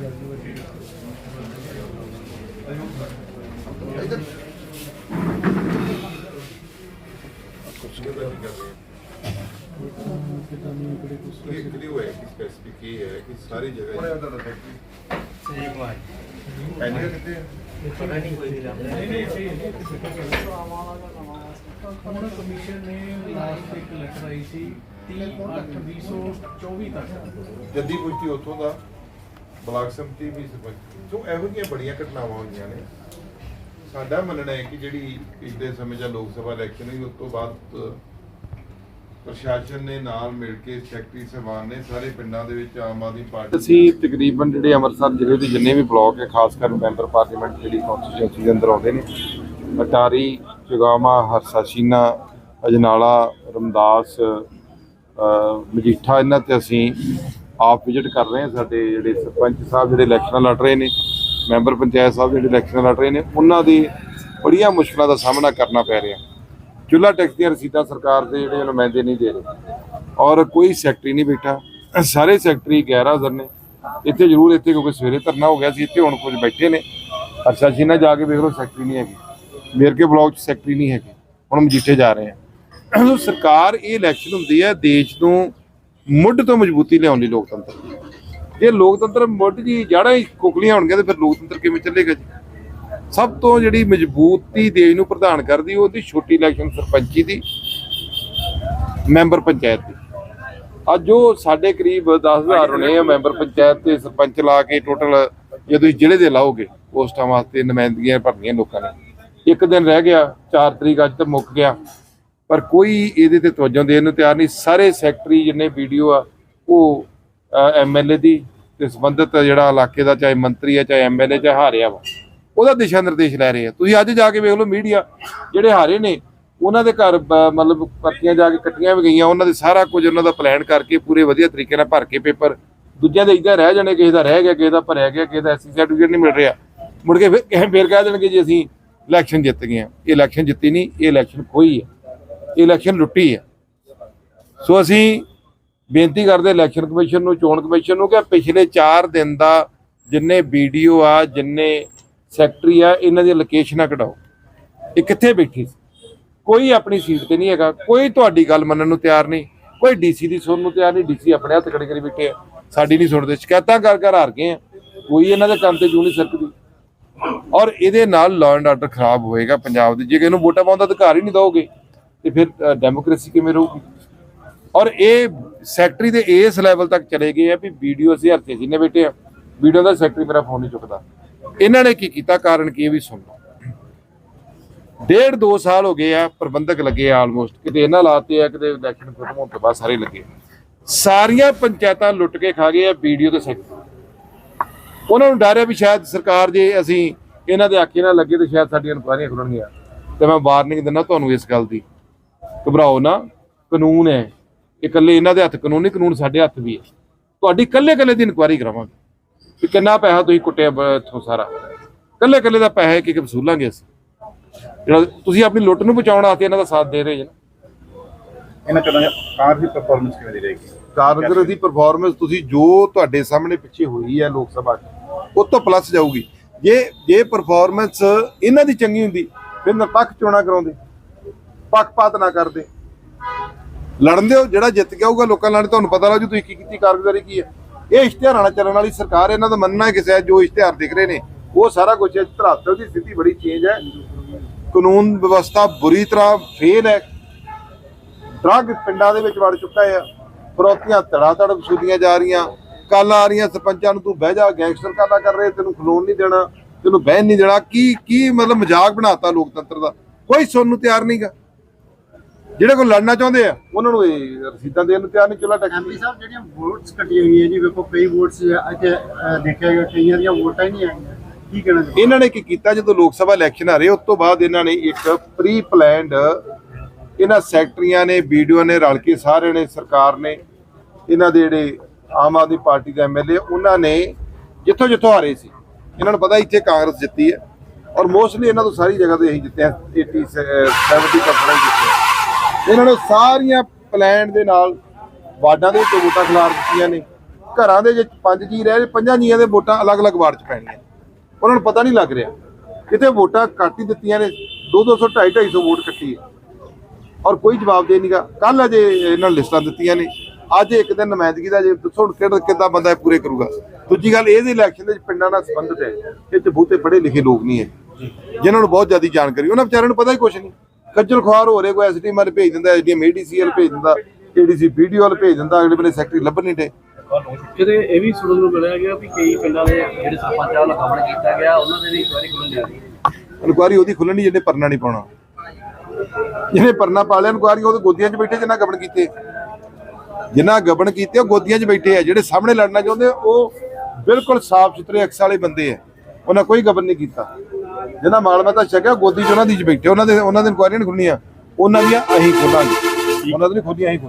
ਇਹ ਕਿਹੜੀ ਹੋਇਆ ਕਿ ਸਪੈਸਿਫਿਕ ਇਹ ਹੈ ਕਿ ਸਾਰੀ ਜਗ੍ਹਾ ਉਹਨੇ ਉਹਦਾ ਫੈਕਟਰੀ ਐਨੀ ਕਿਤੇ ਹੁਣ ਕਮਿਸ਼ਨ ਨੇ ਲਾਸਟ ਇੱਕ ਲੈਟਰ ਆਈ ਸੀ 30/8/2024 ਤੱਕ ਜੱਦੀ ਪੁਸ਼ਤੀ ਉੱਥੋਂ ਦਾ ਬਲਾਕ ਸੰਮਤੀ ਵੀ ਸਰਪੰਚ ਸੋ ਇਹੋ ਜਿਹੀਆਂ ਬੜੀਆਂ ਘਟਨਾਵਾਂ ਹੋਈਆਂ ਨੇ। ਸਾਡਾ ਮੰਨਣਾ ਹੈ ਕਿ ਜਿਹੜੀ ਪਿਛਲੇ ਸਮੇਂ ਜਾਂ ਲੋਕ ਸਭਾ ਇਲੈਕਸ਼ਨ ਹੋਈ, ਉਸ ਤੋਂ ਬਾਅਦ ਪ੍ਰਸ਼ਾਸਨ ਨੇ ਨਾਲ ਮਿਲ ਕੇ ਸੈਕਟਰੀ ਸਭਾ ਨੇ ਸਾਰੇ ਪਿੰਡਾਂ ਦੇ ਵਿੱਚ ਆਮ ਆਦਮੀ ਪਾਰਟੀ ਅਸੀਂ ਤਕਰੀਬਨ ਜਿਹੜੇ ਅੰਮ੍ਰਿਤਸਰ ਜ਼ਿਲ੍ਹੇ ਦੇ ਜਿੰਨੇ ਵੀ ਬਲਾਕ ਹੈ, ਖਾਸ ਕਰ ਮੈਂਬਰ ਪਾਰਲੀਮੈਂਟ ਜਿਹੜੀ ਕੌਂਸਟੀਟਿਊਂਸੀ ਦੇ ਅੰਦਰ ਆਉਂਦੇ ਨੇ, ਅਟਾਰੀ ਜਗਾਮਾ ਹਰਸਾਸ਼ੀਨਾ, ਅਜਨਾਲਾ, ਰਮਦਾਸ ਮਜੀਠਾ, ਇਹਨਾਂ ਤੇ ਅਸੀਂ ਆਪ ਵਿਜ਼ਿਟ ਕਰ ਰਹੇ ਹਾਂ ਸਾਡੇ ਜਿਹੜੇ ਸਰਪੰਚ ਸਾਹਿਬ ਜਿਹੜੇ ਇਲੈਕਸ਼ਨਾਂ ਲੜ ਰਹੇ ਨੇ, ਮੈਂਬਰ ਪੰਚਾਇਤ ਸਾਹਿਬ ਜਿਹੜੇ ਇਲੈਕਸ਼ਨਾਂ ਲੜ ਰਹੇ ਨੇ, ਉਹਨਾਂ ਦੀ ਬੜੀਆਂ ਮੁਸ਼ਕਲਾਂ ਦਾ ਸਾਹਮਣਾ ਕਰਨਾ ਪੈ ਰਿਹਾ। ਚੁੱਲ੍ਹਾ ਟੈਕਸ ਦੀਆਂ ਰਸੀਦਾਂ ਸਰਕਾਰ ਦੇ ਜਿਹੜੇ ਨੁਮਾਇੰਦੇ ਨਹੀਂ ਦੇ ਰਹੇ ਔਰ ਕੋਈ ਸੈਕਟਰੀ ਨਹੀਂ ਬੈਠਾ। ਸਾਰੇ ਸੈਕਟਰੀ ਗੈਰ ਹਾਜ਼ਰ ਨੇ। ਇੱਥੇ ਜ਼ਰੂਰ ਇੱਥੇ ਕਿਉਂਕਿ ਸਵੇਰੇ ਧਰਨਾ ਹੋ ਗਿਆ ਸੀ, ਇੱਥੇ ਹੁਣ ਕੁਝ ਬੈਠੇ ਨੇ। ਅਰਸ਼ਾ ਨਾਲ ਜਾ ਕੇ ਵੇਖ ਲਓ, ਸੈਕਟਰੀ ਨਹੀਂ ਹੈਗੀ। ਮੇਰਕੇ ਬਲਾਕ ਚ ਸੈਕਟਰੀ ਨਹੀਂ ਹੈਗੇ। ਹੁਣ ਮਜੀਠੇ ਜਾ ਰਹੇ ਆ। ਸਰਕਾਰ ਇਹ ਇਲੈਕਸ਼ਨ ਹੁੰਦੀ ਹੈ, ਦੇਸ਼ ਨੂੰ ਮੁੱਢ ਤੋਂ ਮਜ਼ਬੂਤੀ ਲਿਆਉਣ ਲਈ ਲੋਕਤੰਤਰ। ਜੇ ਲੋਕਤੰਤਰ ਮੁੱਢ ਜੀ ਜੜ੍ਹਾਂ ਹੀ ਕੁਕਲੀਆਂ ਹੋਣਗੀਆਂ ਤੇ ਫਿਰ ਲੋਕਤੰਤਰ ਕਿਵੇਂ ਚੱਲੇਗਾ ਜੀ? ਸਭ ਤੋਂ ਜਿਹੜੀ ਮਜ਼ਬੂਤੀ ਦੇਸ਼ ਨੂੰ ਪ੍ਰਧਾਨ ਕਰਦੀ ਉਹਦੀ ਛੋਟੀ ਇਲੈਕਸ਼ਨ ਸਰਪੰਚੀ ਦੀ, ਮੈਂਬਰ ਪੰਚਾਇਤ ਦੀ। ਅੱਜ ਜੋ ਸਾਡੇ ਕਰੀਬ 10000 ਹੋਣੇ ਆ ਮੈਂਬਰ ਪੰਚਾਇਤ ਤੇ ਸਰਪੰਚ ਲਾ ਕੇ ਟੋਟਲ ਜੇ ਤੁਸੀਂ ਜ਼ਿਲ੍ਹੇ ਦੇ ਲਾਓਗੇ, ਪੋਸਟਾਂ ਵਾਸਤੇ ਨੁਮਾਇੰਦਗੀਆਂ ਭਰਨੀਆਂ ਲੋਕਾਂ ਨੇ। ਇੱਕ ਦਿਨ ਰਹਿ ਗਿਆ 4 ਤਰੀਕ ਅੱਜ ਤੱਕ ਮੁੱਕ ਗਿਆ। ਪਰ ਕੋਈ ਇਹਦੇ ਤੇ ਤਵੱਜੋ ਦੇਣ ਨੂੰ ਤਿਆਰ ਨਹੀਂ। ਸਾਰੇ ਸੈਕਟਰੀ ਜਿੰਨੇ ਵੀਡੀਓ ਆ, ਉਹ ਐਮਐਲਏ ਦੀ ਤੇ ਸੰਬੰਧਿਤ ਜਿਹੜਾ ਇਲਾਕੇ ਦਾ, ਚਾਹੇ ਮੰਤਰੀ ਆ, ਚਾਹੇ ਐਮਐਲਏ ਚਾਹੇ ਹਾਰਿਆ ਵਾ, ਉਹਦਾ ਦਿਸ਼ਾ ਨਿਰਦੇਸ਼ ਲੈ ਰਹੇ ਆ। ਤੁਸੀਂ ਅੱਜ ਜਾ ਕੇ ਵੇਖ ਲਓ ਮੀਡੀਆ, ਜਿਹੜੇ ਹਾਰੇ ਨੇ, ਉਹਨਾਂ ਦੇ ਘਰ ਮਤਲਬ ਪਰਚੀਆਂ ਜਾ ਕੇ ਕੱਟੀਆਂ ਵੀ ਗਈਆਂ, ਉਹਨਾਂ ਦੇ ਸਾਰਾ ਕੁਝ ਉਹਨਾਂ ਦਾ ਪਲਾਨ ਕਰਕੇ ਪੂਰੇ ਵਧੀਆ ਤਰੀਕੇ ਨਾਲ ਭਰ ਕੇ ਪੇਪਰ, ਦੂਜਿਆਂ ਦੇ ਇੱਦਾਂ ਰਹਿ ਜਾਣੇ, ਕਿਸੇ ਦਾ ਰਹਿ ਗਿਆ, ਕਿਸੇ ਦਾ ਭਰਿਆ ਗਿਆ, ਕਿਸੇ ਦਾ ਐਸਸੀ ਸਰਟੀਫਿਕੇਟ ਨਹੀਂ ਮਿਲ ਰਿਹਾ। ਮੁੜ ਕੇ ਫਿਰ ਕਿਸੇ ਕਹਿ ਦੇਣਗੇ ਜੀ ਅਸੀਂ ਇਲੈਕਸ਼ਨ ਜਿੱਤ ਗਏ ਆ। ਇਹ ਇਲੈਕਸ਼ਨ ਜਿੱਤੀ ਨਹੀਂ, ਇਹ ਇਲੈਕਸ਼ਨ ਖੋਈ ਹੈ ਇਲੈਕਸ਼ਨ ਲੁੱਟੀ ਆ। ਸੋ ਅਸੀਂ ਬੇਨਤੀ ਕਰਦੇ ਇਲੈਕਸ਼ਨ ਕਮਿਸ਼ਨ ਨੂੰ, ਚੋਣ ਕਮਿਸ਼ਨ ਨੂੰ ਕਿ ਪਿਛਲੇ 4 ਦਿਨ ਦਾ ਜਿੰਨੇ ਵੀਡੀਓ ਆ, ਜਿੰਨੇ ਸੈਕਟਰੀ ਆ, ਇਹਨਾਂ ਦੀਆਂ ਲੋਕੇਸ਼ਨਾਂ ਕਢਾਓ। ਇਹ ਕਿੱਥੇ ਬੈਠੀ ਸੀ? ਕੋਈ ਆਪਣੀ ਸੀਟ ਤੇ ਨਹੀਂ ਹੈਗਾ। ਕੋਈ ਤੁਹਾਡੀ ਗੱਲ ਮੰਨਣ ਨੂੰ ਤਿਆਰ ਨਹੀਂ। ਕੋਈ ਡੀਸੀ ਦੀ ਸੁਣਨ ਨੂੰ ਤਿਆਰ ਨਹੀਂ। ਡੀਸੀ ਆਪਣੇ ਹੱਥ ਖੜੇ ਕਰੀ ਬੈਠੇ ਆ। ਸਾਡੀ ਨਹੀਂ ਸੁਣਦੇ। ਸ਼ਿਕਾਇਤਾਂ ਕਰ ਕਰ ਹਾਰ ਗਏ ਆ। ਕੋਈ ਇਹਨਾਂ ਦੇ ਕੰਮ ਤੇ ਜੂ ਨਹੀਂ ਸਕਦੀ ਔਰ ਇਹਦੇ ਨਾਲ ਲਾਅ ਐਂਡ ਆਰਡਰ ਖਰਾਬ ਹੋਏਗਾ ਪੰਜਾਬ ਦੇ। ਜੇ ਕਿਸੇ ਨੂੰ ਵੋਟਾਂ ਪਾਉਣ ਦਾ ਅਧਿਕਾਰ ਹੀ ਨਹੀਂ ਦੋਗੇ ਤੇ ਫਿਰ ਡੈਮੋਕ੍ਰੇਸੀ ਕਿਵੇਂ ਰਹੂਗੀ? ਔਰ ਇਹ ਸੈਕਟਰੀ ਦੇ ਇਸ ਲੈਵਲ ਤੱਕ ਚਲੇ ਗਏ ਆ ਵੀ ਵੀਡੀਓ ਅਸੀਂ ਹਰਤੇ ਜੀ ਨੇ ਬੈਠੇ ਆ ਵੀਡੀਓ ਦਾ ਸੈਕਟਰੀ ਮੇਰਾ ਫੋਨ ਨਹੀਂ ਚੁੱਕਦਾ। ਇਹਨਾਂ ਨੇ ਕੀ ਕੀਤਾ? ਕਾਰਨ ਕੀ ਵੀ ਸੁਣ ਲਓ। ਡੇਢ ਦੋ ਸਾਲ ਹੋ ਗਏ ਆ, ਪ੍ਰਬੰਧਕ ਲੱਗੇ ਆ ਆਲਮੋਸਟ ਕਿਤੇ ਇਹਨਾਂ ਲਾਤੇ ਆ, ਕਿਤੇ ਇਲੈਕਸ਼ਨ ਖਤਮ ਹੋਣ ਤੋਂ ਬਾਅਦ ਸਾਰੇ ਲੱਗੇ ਸਾਰੀਆਂ ਪੰਚਾਇਤਾਂ ਲੁੱਟ ਕੇ ਖਾ ਗਏ ਆ ਵੀਡੀਓ ਤੇ ਸੈਕਟਰੀ ਉਹਨਾਂ ਨੂੰ ਡਰ ਹੈ ਵੀ ਸ਼ਾਇਦ ਸਰਕਾਰ ਜੇ ਅਸੀਂ ਇਹਨਾਂ ਦੇ ਆਖੇ ਨਾਲ ਲੱਗੇ ਤੇ ਸ਼ਾਇਦ ਸਾਡੀਆਂ ਇਨਕੁਆਇਰੀਆਂ ਖੁੱਲਣਗੀਆਂ। ਤੇ ਮੈਂ ਵਾਰਨਿੰਗ ਦਿੰਦਾ ਤੁਹਾਨੂੰ ਇਸ ਗੱਲ ਦੀ। ਘਬਰਾਓ ਨਾ ਕਾਨੂੰਨ ਹੈ। ਇਹ ਇਕੱਲੇ ਇਹਨਾਂ ਦੇ ਹੱਥ ਕਾਨੂੰਨ ਨਹੀਂ ਕਾਨੂੰਨ ਸਾਡੇ ਹੱਥ ਵੀ ਹੈ। ਤੁਹਾਡੀ ਇਕੱਲੇ ਇਕੱਲੇ ਦੀ ਇਨਕੁਆਰੀ ਕਰਾਵਾਂਗੇ। ਕਿ ਕਿੰਨਾ ਪੈਸਾ ਤੁਸੀਂ ਕੁੱਟਿਆ ਇੱਥੋਂ ਸਾਰਾ। ਇਕੱਲੇ ਇਕੱਲੇ ਦਾ ਪੈਸਾ ਇੱਕ ਇੱਕ ਵਸੂਲਾਂਗੇ ਅਸੀਂ। ਜਿਹੜਾ ਤੁਸੀਂ ਆਪਣੀ ਲੁੱਟ ਨੂੰ ਬਚਾਉਣ ਵਾਸਤੇ ਇਹਨਾਂ ਦਾ ਸਾਥ ਦੇ ਰਹੇ ਜੀ। ਇਹਨਾਂ ਚੋਣਾਂ ਕਾਰ ਦੀ ਪਰਫਾਰਮੈਂਸ ਕਿਵੇਂ ਦੀ ਰਹੇਗੀ? ਕਾਰਗਰ ਦੀ ਪਰਫਾਰਮੈਂਸ ਤੁਸੀਂ ਜੋ ਤੁਹਾਡੇ ਸਾਹਮਣੇ ਪਿੱਛੇ ਹੋਈ ਹੈ ਲੋਕ ਸਭਾ 'ਚ ਉਹ ਤੋਂ ਪਲੱਸ ਜਾਊਗੀ। ਜੇ ਜੇ ਪਰਫਾਰਮੈਂਸ ਇਹਨਾਂ ਦੀ ਚੰਗੀ ਹੁੰਦੀ ਫਿਰ ਨਿਰਪੱਖ ਚੋਣਾਂ ਕਰਾਉਂਦੇ। ਪੱਖਪਾਤ ਨਾ ਕਰਦੇ। ਲੜਨ ਦਿਓ, ਜਿਹੜਾ ਜਿੱਤ ਗਿਆ ਹੋਊਗਾ ਲੋਕਾਂ ਨਾਲ, ਤੁਹਾਨੂੰ ਪਤਾ ਲੱਗ ਜੂ ਤੁਸੀਂ ਕੀ ਕੀਤੀ, ਕਾਰਗੁਜ਼ਾਰੀ ਕੀ ਹੈ। ਇਹ ਇਸ਼ਤਿਹਾਰਾਂ ਨਾਲ ਚੱਲਣ ਵਾਲੀ ਸਰਕਾਰ ਇਹਨਾਂ ਦਾ ਮੰਨਣਾ ਹੈ ਕਿ ਸ਼ਾਇਦ ਜੋ ਇਸ਼ਤਿਹਾਰ ਦਿਖ ਰਹੇ ਨੇ, ਉਹ ਸਾਰਾ ਕੁਝ ਹੈ। ਧਰਾਤਲ ਦੀ ਸਥਿਤੀ ਬੜੀ ਚੇਂਜ ਹੈ। ਕਾਨੂੰਨ ਵਿਵਸਥਾ ਬੁਰੀ ਤਰ੍ਹਾਂ ਫੇਲ ਹੈ। ਡਰੱਗ ਪਿੰਡਾਂ ਦੇ ਵਿੱਚ ਵੜ ਚੁੱਕਾ ਹੈ। ਫਰੋਤੀਆਂ ਧੜਾ ਧੜ ਵਸੂਲੀਆਂ ਜਾ ਰਹੀਆਂ। ਕੱਲ ਆ ਰਹੀਆਂ ਸਰਪੰਚਾਂ ਨੂੰ, ਤੂੰ ਬਹਿ ਜਾ, ਗੈਂਗਸਟਰ ਕਾਲਾ ਕਰ ਰਹੇ? ਤੈਨੂੰ ਖਲੋਣ ਨਹੀਂ ਦੇਣਾ, ਤੈਨੂੰ ਬਹਿਣ ਨਹੀਂ ਦੇਣਾ। ਕੀ ਕੀ ਮਤਲਬ ਮਜ਼ਾਕ ਬਣਾਤਾ ਲੋਕਤੰਤਰ ਦਾ? ਕੋਈ ਸੁਣਨ ਨੂੰ ਤਿਆਰ ਨਹੀਂਗਾ ਜਿਹੜੇ ਕੋਈ ਲੜਨਾ ਚਾਹੁੰਦੇ ਆ। ਉਹਨਾਂ ਨੂੰ ਇਹ ਰਸੀਦਾਂ ਦੇਣ ਨੂੰ ਤਿਆਰ ਨਹੀਂ ਚੁੱਲਾ ਟੈਕਸ ਐਮਪੀ ਸਾਹਿਬ ਜਿਹੜੀਆਂ ਵੋਟਸ ਕੱਟੀਆਂ ਹੋਈਆਂ ਜੀ ਵੇਖੋ ਕਈ ਵੋਟਸ ਅੱਜ ਅਹ, ਦੇਖਿਆ ਗਿਆ ਕਈਆਂ ਦੀਆਂ ਵੋਟਾਂ ਹੀ ਨਹੀਂ ਆਈਆਂ। ਕੀ ਕਹਿਣਾ ਇਹਨਾਂ ਨੇ ਕੀ ਕੀਤਾ ਜਦੋਂ ਲੋਕ ਸਭਾ ਇਲੈਕਸ਼ਨ ਆ ਰਹੇ ਉਸ ਤੋਂ ਬਾਅਦ ਇਹਨਾਂ ਨੇ ਇੱਕ ਪ੍ਰੀ ਪਲਾਨਡ ਇਹਨਾਂ ਸੈਕਟਰੀਆਂ ਨੇ ਵੀਡੀਓ ਨੇ ਰਲ ਕੇ ਸਾਰਿਆਂ ਨੇ ਸਰਕਾਰ ਨੇ ਇਹਨਾਂ ਦੇ ਜਿਹੜੇ ਆਮ ਆਦਮੀ ਪਾਰਟੀ ਦੇ ਐਮਐਲਏ ਉਹਨਾਂ ਨੇ ਜਿੱਥੋਂ ਜਿੱਥੋਂ ਹਾਰੇ ਸੀ। ਇਹਨਾਂ ਨੂੰ ਪਤਾ ਇੱਥੇ ਕਾਂਗਰਸ ਜਿੱਤੀ ਹੈ। ਔਰ ਮੋਸਟਲੀ ਇਹਨਾਂ ਤੋਂ ਸਾਰੀ ਜਗ੍ਹਾ ਤੇ ਇਹੀ ਜਿੱਤੇ ਆ 80 70% ਜਿੱਤੇ ਆ। ਇਹਨਾਂ ਨੇ ਸਾਰੀਆਂ ਪਲਾਨ ਦੇ ਨਾਲ ਵਾਰਡਾਂ ਦੇ ਵਿੱਚ ਵੋਟਾਂ ਖਿਲਾਰ ਦਿੱਤੀਆਂ ਨੇ। ਘਰਾਂ ਦੇ ਵਿੱਚ ਪੰਜ ਜੀ ਰਹਿ ਰਹੇ, ਪੰਜਾਂ ਜੀਆਂ ਦੇ ਵੋਟਾਂ ਅਲੱਗ-ਅਲੱਗ ਵਾਰਡ 'ਚ ਪੈਣੀਆਂ ਉਹਨਾਂ ਨੂੰ ਪਤਾ ਨਹੀਂ ਲੱਗ ਰਿਹਾ। ਕਿਤੇ ਵੋਟਾਂ ਕੱਟ ਹੀ ਦਿੱਤੀਆਂ ਨੇ 2-200 250 ਵੋਟ ਕੱਟੀ ਹੈ। ਔਰ ਕੋਈ ਜਵਾਬ ਦੇ ਨਹੀਂਗਾ ਕੱਲ ਅਜੇ ਇਹਨਾਂ ਨੇ ਲਿਸਟਾਂ ਦਿੱਤੀਆਂ ਨੇ। ਅੱਜ ਇੱਕ ਦਿਨ ਨੁਮਾਇੰਦਗੀ ਦਾ ਜੇ ਦੱਸੋ ਹੁਣ ਕਿਹੜਾ ਕਿੱਦਾਂ ਬੰਦਾ ਪੂਰੇ ਕਰੂਗਾ। ਦੂਜੀ ਗੱਲ, ਇਹਦੇ ਇਲੈਕਸ਼ਨ ਦੇ ਵਿੱਚ ਪਿੰਡਾਂ ਨਾਲ ਸੰਬੰਧਿਤ ਹੈ। ਇਹ 'ਚ ਬਹੁਤੇ ਪੜ੍ਹੇ ਲਿਖੇ ਲੋਕ ਨਹੀਂ ਹੈ। ਜਿਨ੍ਹਾਂ ਨੂੰ ਬਹੁਤ ਜ਼ਿਆਦਾ ਜਾਣਕਾਰੀ, ਉਹਨਾਂ ਵਿਚਾਰਿਆਂ ਨੂੰ ਪਤਾ ਹੀ ਕੁਝ ਨਹੀਂ। ਖੱਜਲ ਖੁਆਰ ਹੋ ਰਹੇ ਕੋਈ ਐਸਡੀ ਮਾਰ ਭੇਜ ਦਿੰਦਾ ਐਸਡੀਐਮ ਏਡੀਸੀਐਲ ਭੇਜ ਦਿੰਦਾ ਏਡੀਸੀ ਵੀਡੀਓ ਵਾਲ ਭੇਜ ਦਿੰਦਾ ਅਗਲੇ ਵੇਲੇ ਸੈਕਟਰੀ ਲੱਭਣ ਨਹੀਂ ਡੇ ਕਿਤੇ ਇਹ ਵੀ ਸੁਣਨ ਨੂੰ ਮਿਲਿਆ ਗਿਆ ਵੀ ਕਈ ਪਿੰਡਾਂ ਦੇ ਜਿਹੜੇ ਸਰਪੰਚਾਂ ਵੱਲੋਂ ਗਮਨ ਕੀਤਾ ਗਿਆ ਉਹਨਾਂ ਦੇ ਵੀ ਇਨਕੁਆਇਰੀ ਖੁੱਲ੍ਹਣ ਜਾ ਰਹੀ ਹੈ ਇਨਕੁਆਰੀ ਉਹਦੀ ਖੁੱਲਣੀ ਜਿਹਨੇ ਪਰਨਾ ਨਹੀਂ ਪਾਉਣਾ। ਜਿਹਨੇ ਪਰਨਾ ਪਾ ਲਿਆ ਇਨਕੁਆਰੀ ਉਹਦੇ ਗੋਦੀਆਂ 'ਚ ਬੈਠੇ ਜਿੰਨਾ ਗਬਨ ਕੀਤੇ। ਜਿਨ੍ਹਾਂ ਗਬਨ ਕੀਤੇ ਉਹ ਗੋਦੀਆਂ 'ਚ ਬੈਠੇ ਆ ਜਿਹੜੇ ਸਾਹਮਣੇ ਲੜਨਾ ਚਾਹੁੰਦੇ ਉਹ ਬਿਲਕੁਲ ਸਾਫ਼ ਸੁਥਰੇ ਅਕਸ ਵਾਲੇ ਬੰਦੇ ਆ। ਉਹਨਾਂ ਕੋਈ ਗਬਨ ਨਹੀਂ ਕੀਤਾ। ਜਿਨ੍ਹਾਂ ਮਾਲ ਮਤਾ ਛਕਿਆ ਗੋਦੀ 'ਚ ਉਹਨਾਂ ਦੀ 'ਚ ਬੈਠੇ ਉਹਨਾਂ ਦੇ ਉਹਨਾਂ ਦੇ ਇਨਕੁਆਰੀ ਨਹੀਂ ਖੁੱਲਣੀਆਂ ਉਹਨਾਂ ਦੀਆਂ ਅਸੀਂ ਖੋਲਾਂਗੇ। ਉਹਨਾਂ ਦੀ ਨਹੀਂ ਖੋਲੀਆਂ ਅਸੀਂ ਖੋਲਾਂਗੇ।